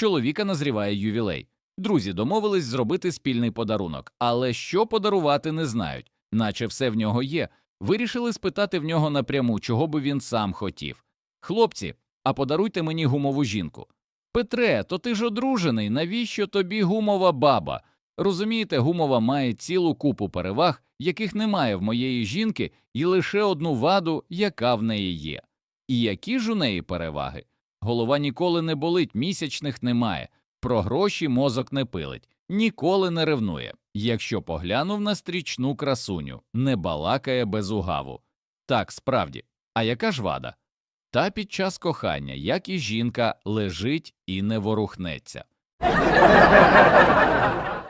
чоловіка назріває ювілей. Друзі домовились зробити спільний подарунок, але що подарувати не знають, наче все в нього є. Вирішили спитати в нього напряму, чого би він сам хотів. Хлопці, а подаруйте мені гумову жінку. Петре, то ти ж одружений, навіщо тобі гумова баба? Розумієте, гумова має цілу купу переваг, яких немає в моєї жінки, і лише одну ваду, яка в неї є. І які ж у неї переваги? Голова ніколи не болить, місячних немає, про гроші мозок не пилить, ніколи не ревнує. Якщо поглянув на стрічну красуню, не балакає без угаву. Так, справді. А яка ж вада? Та під час кохання, як і жінка, лежить і не ворухнеться.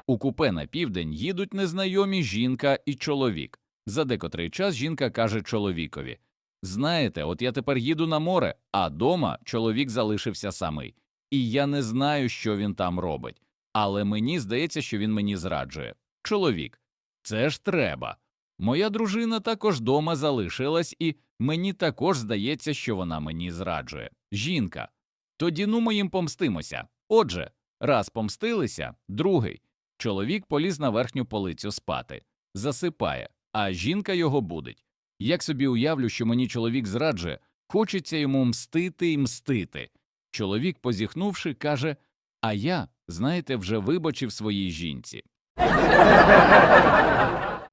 У купе на південь їдуть незнайомі жінка і чоловік. За декотрий час жінка каже чоловікові Знаєте, от я тепер їду на море, а дома чоловік залишився самий. І я не знаю, що він там робить. Але мені здається, що він мені зраджує. Чоловік, це ж треба. Моя дружина також дома залишилась, і мені також здається, що вона мені зраджує. Жінка. Тоді ну ми їм помстимося. Отже, раз помстилися, другий. Чоловік поліз на верхню полицю спати, засипає, а жінка його будить. Як собі уявлю, що мені чоловік зраджує, хочеться йому мстити і мстити. Чоловік, позіхнувши, каже: А я, знаєте, вже вибачив своїй жінці.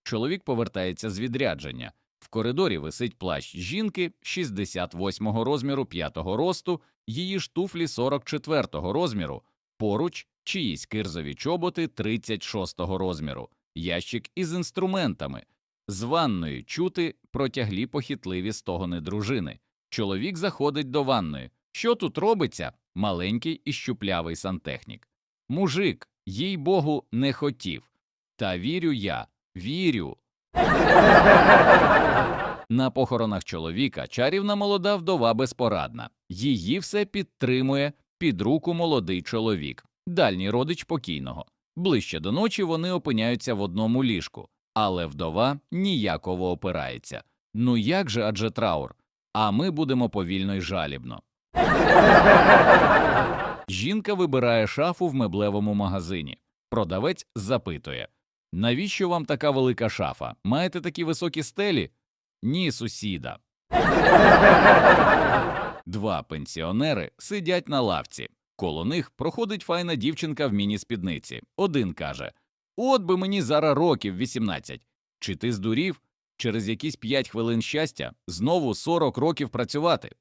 Чоловік повертається з відрядження. В коридорі висить плащ жінки 68-го розміру 5-го росту, її ж туфлі 44-го розміру, поруч чиїсь кирзові чоботи 36-го розміру, ящик із інструментами. З ванної чути протяглі похитливі стогони дружини. Чоловік заходить до ванної. Що тут робиться? Маленький і щуплявий сантехнік. Мужик, їй богу, не хотів. Та вірю я, вірю. На похоронах чоловіка чарівна молода вдова безпорадна. Її все підтримує під руку молодий чоловік, дальній родич покійного. Ближче до ночі вони опиняються в одному ліжку, але вдова ніяково опирається. Ну як же адже траур? А ми будемо повільно й жалібно. Жінка вибирає шафу в меблевому магазині. Продавець запитує Навіщо вам така велика шафа? Маєте такі високі стелі? Ні, сусіда. Два пенсіонери сидять на лавці. Коло них проходить файна дівчинка в міні-спідниці. Один каже От би мені зараз років 18. Чи ти здурів? Через якісь 5 хвилин щастя знову 40 років працювати.